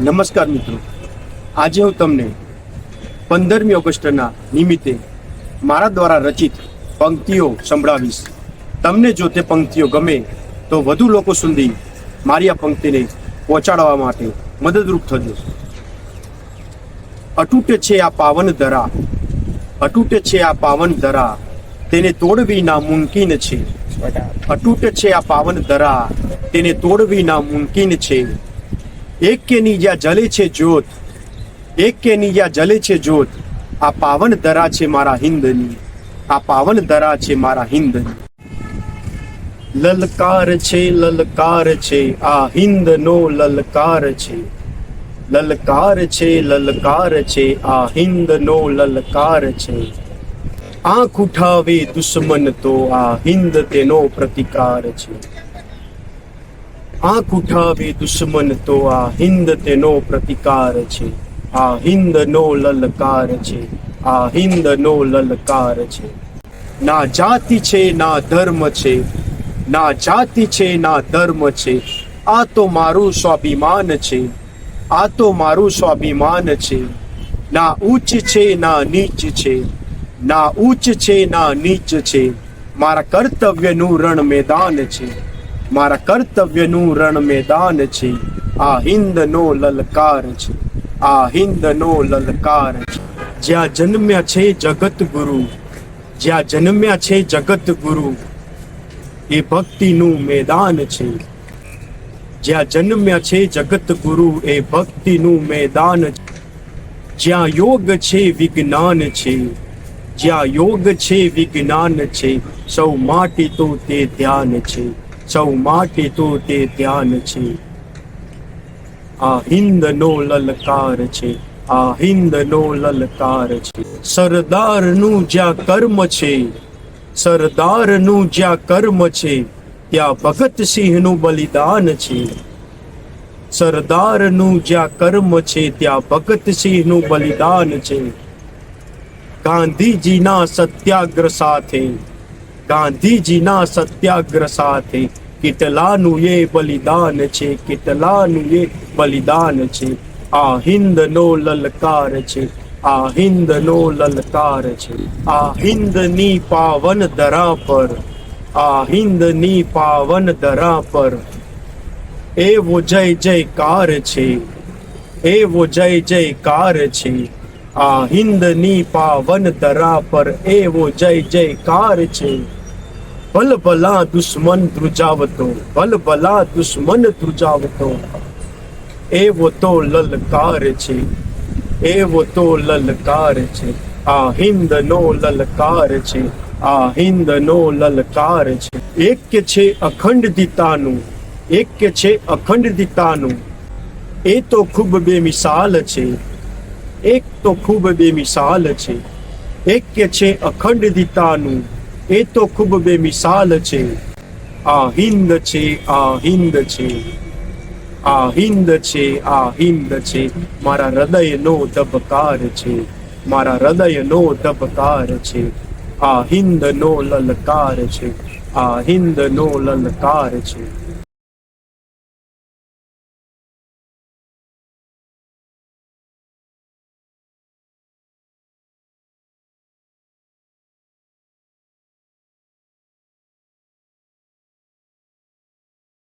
નમસ્કાર મિત્રો. આજે હું તમને પંદરમી ઓગસ્ટના નિમિત્તે મારા દ્વારા રચિત પંક્તિઓ સંભળાવીશ. તમને જો તે પંક્તિઓ ગમે તો વધુ લોકો સુધી મારી આ પંક્તિને પહોંચાડવા માટે મદદરૂપ થજો. અટૂટે છે આ પાવન ધરા અટૂટે છે આ પાવન ધરા તેને તોડવી ના મુમકિન છે. અટૂટ છે આ પાવન ધરા તેને તોડવી ના મુમકિન છે. એક કે નીજા જલે છે જ્યોત, એક કે નીજા જલે છે જ્યોત, આ પાવન ધરા છે મારા હિન્દની આ પાવન ધરા છે મારા હિન્દની લલકાર છે લલકાર છે, આ હિન્દનો લલકાર છે. લલકાર છે લલકાર છે, આ હિન્દનો લલકાર છે. આંખ ઉઠાવે દુશ્મન તો આ હિન્દ તેનો પ્રતિકાર છે. આંખ ઉઠાવી દુશ્મન તો આ હિન્દ તેનો પ્રતિકાર છે. આ હિન્દનો લલકાર છે. આ હિન્દનો લલકાર છે. ના જાતિ છે, ના ધર્મ છે. ના જાતિ છે, ના ધર્મ છે. આ તો મારું સ્વાભિમાન છે. આ તો મારું સ્વાભિમાન છે. ના ઉચ્ચ છે, ના નીચ છે. ના ઉચ્ચ છે, ના નીચ છે. મારા કર્તવ્યનું રણ મેદાન છે. મારા કર્તવ્યનું રણ મેદાન છે. આ હિન્દનો લલકાર છે. આ હિન્દનો લલકાર છે. જ્યાં જન્મ્યા છે જગત ગુરુ જ્યાં જન્મ્યા છે જગત ગુરુ એ ભક્તિનું મેદાન છે. જ્યાં જન્મ્યા છે જગત ગુરુ એ ભક્તિનું મેદાન છે. જ્યાં યોગ છે વિજ્ઞાન છે. જ્યાં યોગ છે વિજ્ઞાન છે. સૌ માટે તો તે ધ્યાન છે. સૌ માટે તો તે ધ્યાન છે આ હિન્દનો લલકાર છે આ હિન્દનો લલકાર છે સરદારનું જ્યાં કર્મ છે સરદારનું જ્યાં કર્મ છે ત્યાં ભગતસિંહનું બલિદાન છે સરદારનું જ્યાં કર્મ છે ત્યાં ભગતસિંહનું બલિદાન છે ગાંધીજીના સત્યાગ્રહ સાથે ગાંધીજીના સત્યાગ્રહ સાથે કેટલાનું એ બલિદાન છે, કેટલાનું એ બલિદાન છે? આ હિન્દનો લલકાર છે, આ હિન્દનો લલકાર છે, આ હિન્દની પાવન ધરા પર, આ હિન્દની પાવન ધરા પર. એવો જય જયકાર છે, એવો જય જયકાર છે, આ હિન્દની પાવન ધરા પર એવો જય જયકાર છે. ભલ ભલા દુશ્મન ધ્રુજાવતો, ભલ ભલા દુશ્મન ધ્રુજાવતો. એવો તો લલકાર છે, એવો તો લલકાર છે. આ હિન્દનો લલકાર છે, આ હિન્દનો લલકાર છે. એક છે અખંડિતતાનું એક છે અખંડિતતાનું એ તો ખૂબ બેમિસાલ છે, એક તો ખૂબ બેમિસાલ છે. એક છે અખંડિતતાનું એ તો ખૂબ બેમિસાલ છે. આ હિન્દ છે, આ હિન્દ છે. આ હિન્દ છે, આ હિન્દ છે. મારા હૃદયનો ધબકાર છે. મારા હૃદયનો ધબકાર છે. આ હિન્દનો લલકાર છે. આ હિન્દનો લલકાર છે.